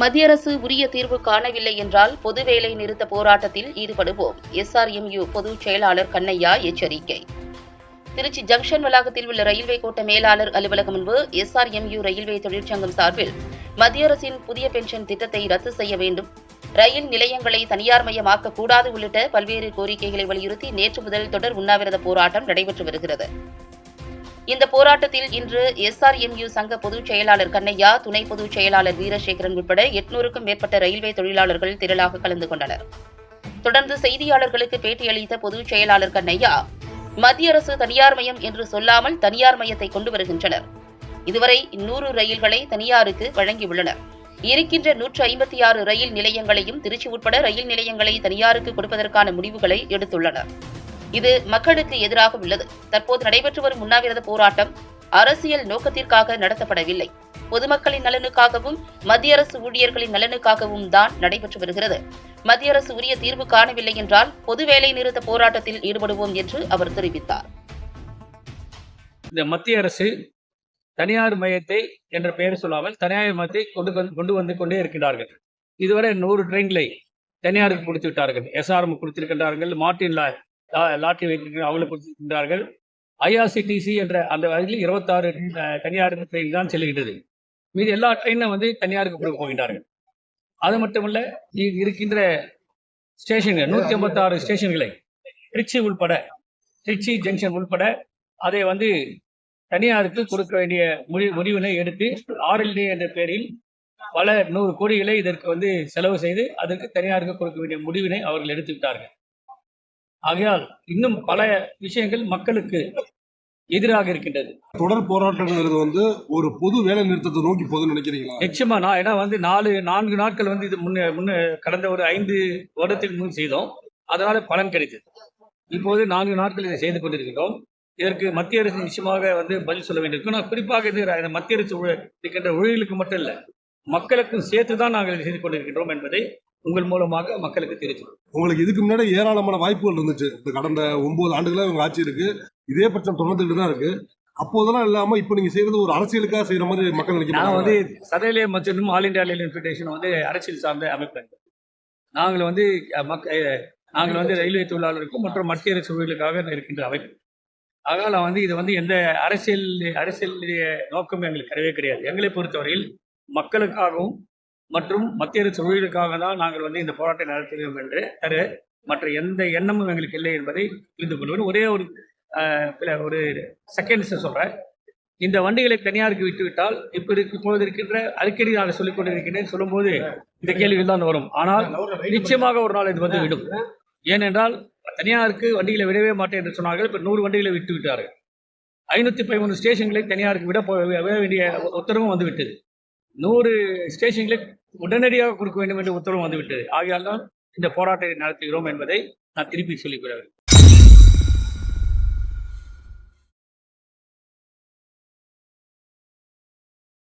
மத்திய அரசு உரிய தீர்வு காணவில்லை என்றால் பொது வேலை நிறுத்த போராட்டத்தில் ஈடுபடுவோம். எஸ்ஆர்எம்யூ பொதுச் செயலாளர் கண்ணையா எச்சரிக்கை. திருச்சி ஜங்ஷன் வளாகத்தில் உள்ள ரயில்வே கோட்ட மேலாளர் அலுவலகம் முன்பு எஸ்ஆர்எம்யூ ரயில்வே தொழிற்சங்கம் சார்பில் மத்திய அரசின் புதிய பென்ஷன் திட்டத்தை ரத்து செய்ய வேண்டும். ரயில் நிலையங்களை தனியார்மயமாக்க கூடாது உள்ளிட்ட பல்வேறு கோரிக்கைகளை வலியுறுத்தி நேற்று முதல் தொடர் உண்ணாவிரத போராட்டம் நடைபெற்று வருகிறது. இந்த போராட்டத்தில் இன்று எஸ்ஆர்எம்யூ சங்க பொதுச் செயலாளர் கண்ணையா துணை பொதுச் செயலாளர் வீரசேகரன் உட்பட எட்நூறுக்கும் மேற்பட்ட ரயில்வே தொழிலாளர்கள் திரளாக கலந்து கொண்டனர். தொடர்ந்து செய்தியாளர்களுக்கு பேட்டியளித்த பொதுச் செயலாளர் கண்ணையா மத்திய அரசு தனியார் மையம் என்று சொல்லாமல் தனியார் மையத்தை கொண்டு வருகின்றனர். இதுவரை நூறு ரயில்களை தனியாருக்கு வழங்கியுள்ளனர். இருக்கின்ற நூற்று ஐம்பத்தி ஆறு ரயில் நிலையங்களையும் திருச்சி உட்பட ரயில் நிலையங்களை தனியாருக்கு கொடுப்பதற்கான முடிவுகளை எடுத்துள்ளனர். இது மக்களுக்கு எதிராக உள்ளது. தற்போது நடைபெற்று வரும் உண்ணாவிரத போராட்டம் அரசியல் நோக்கத்திற்காக நடத்தப்படவில்லை. பொதுமக்களின் நலனுக்காகவும் மத்திய அரசு ஊழியர்களின் நலனுக்காகவும் தான் நடைபெற்று வருகிறது. மத்திய அரசு உரிய தீர்வு காணவில்லை என்றால் பொது வேலை நிறுத்த போராட்டத்தில் ஈடுபடுவோம் என்று அவர் தெரிவித்தார். இந்த மத்திய அரசு தனியார் மையத்தை என்ற பெயர் சொல்லாமல் தனியார் மையத்தை கொண்டு வந்து கொண்டு வந்து கொண்டே இருக்கின்றார்கள். இதுவரை நூறு ட்ரெயின்களை தனியாருக்கு கொடுத்து விட்டார்கள். எஸ்ஆர்எம் கொடுத்திருக்கின்றார்கள். மார்டின் லாட்டரி வைத்திருக்கிற அவங்களுக்கு கொடுத்திருக்கின்றார்கள் ஐஆர்சிடிசி என்ற அந்த வகையில் இருபத்தாறு தனியார் ட்ரெயின் தான் செல்கின்றது. மீது எல்லா ட்ரெயினும் வந்து தனியாருக்கு கொடுக்க போகின்றார்கள். அது மட்டுமல்ல இருக்கின்ற ஸ்டேஷன்கள் நூற்றி ஐம்பத்தாறு ஸ்டேஷன்களை திருச்சி உள்பட திருச்சி ஜங்ஷன் உள்பட அதை வந்து தனியாருக்கு கொடுக்க வேண்டிய முடி முடிவினை எடுத்து ஆர்எல்டி என்ற பெயரில் பல நூறு கோடிகளை இதற்கு வந்து செலவு செய்து அதற்கு தனியாருக்கு கொடுக்க வேண்டிய முடிவினை அவர்கள் எடுத்து விட்டார்கள் ஆகையால் இன்னும் பல விஷயங்கள் மக்களுக்கு எதிராக இருக்கின்றது. தொடர் போராட்டங்கிறது வந்து ஒரு பொது வேலை நிறுத்தத்தை நோக்கி போகுதுன்னு நினைக்கிறீங்களா? நிச்சயமா நான் ஏன்னா வந்து நாலு நான்கு நாட்கள் வந்து இது முன்ன முன்ன கடந்த ஒரு ஐந்து வருடத்துக்கு முன் செய்தோம். அதனால பலன் கிடைத்தது. இப்போது நான்கு நாட்கள் இதை செய்து கொண்டிருக்கிறோம் இதற்கு மத்திய அரசு நிச்சயமாக வந்து பதில் சொல்ல வேண்டியிருக்கும். நான் குறிப்பாக இது மத்திய அரசு இருக்கின்ற ஊழியர்களுக்கு மட்டும் இல்லை மக்களுக்கும் சேர்த்து தான் நாங்கள் செய்து கொண்டிருக்கின்றோம் என்பதை உங்கள் மூலமாக மக்களுக்கு தெரிவித்துள்ளோம் உங்களுக்கு இதுக்கு முன்னாடி ஏராளமான வாய்ப்புகள் இருந்துச்சு. இந்த கடந்த ஒன்பது ஆண்டுகளா உங்க ஆட்சி இருக்கு. இதே பிரச்சனை தொடர்ந்துட்டு தான் இருக்கு. அப்போதெல்லாம் இல்லாம இப்போ நீங்க செய்யறது ஒரு அரசியலுக்காக செய்யற மாதிரி மக்கள் நான் நினைக்கிறாங்க வந்து சதையிலே மற்றும் ஆல் இந்தியா ரயில்வே ஃபெடரேஷன் வந்து அரசியல் சார்ந்த அமைப்பு நாங்கள் வந்து மக்க நாங்கள் வந்து ரயில்வே தொழிலாளருக்கும் மற்றும் மத்திய அரசு ஊழியர்களுக்காக இருக்கின்ற அமைப்பு அதனால் வந்து இது வந்து எந்த அரசியல் அரசியலுடைய நோக்கம் எங்களுக்கு கிடையவே கிடையாது. எங்களை பொறுத்தவரையில் மக்களுக்காகவும் மற்றும் மத்திய அரசு ஊழியர்களுக்காக தான் நாங்கள் வந்து இந்த போராட்டம் நடத்துகிறோம் என்று தர மற்ற எந்த எண்ணமும் எங்களுக்கு இல்லை என்பதை புரிந்து கொள்வது ஒரே ஒரு அஹ், ஒரு செகண்ட்ஸ் சொல்கிறேன் இந்த வண்டிகளை தனியாருக்கு விட்டுவிட்டால் இப்போ இருக்கு இப்பொழுது இருக்கின்ற அடிக்கடி நான் சொல்லிக் கொண்டிருக்கிறேன் சொல்லும்போது இந்த கேள்விகள் தான் வரும். ஆனால் நிச்சயமாக ஒரு நாள் இது வந்து விடும். ஏனென்றால் தனியாருக்கு வண்டிகளை விடவே மாட்டேன் என்று சொன்னார்கள். இப்போ நூறு வண்டிகளை விட்டு விட்டார்கள் ஐநூற்றி பதிமூணு ஸ்டேஷன்களை தனியாருக்கு விட விட வேண்டிய உத்தரவும் வந்து விட்டது. நூறு ஸ்டேஷன்களை உடனடியாக கொடுக்க வேண்டும் என்று உத்தரவு வந்துவிட்டது. ஆகையால் தான் இந்த போராட்டத்தை நடத்துகிறோம் என்பதை நான் திருப்பி சொல்லிக் கொள்ள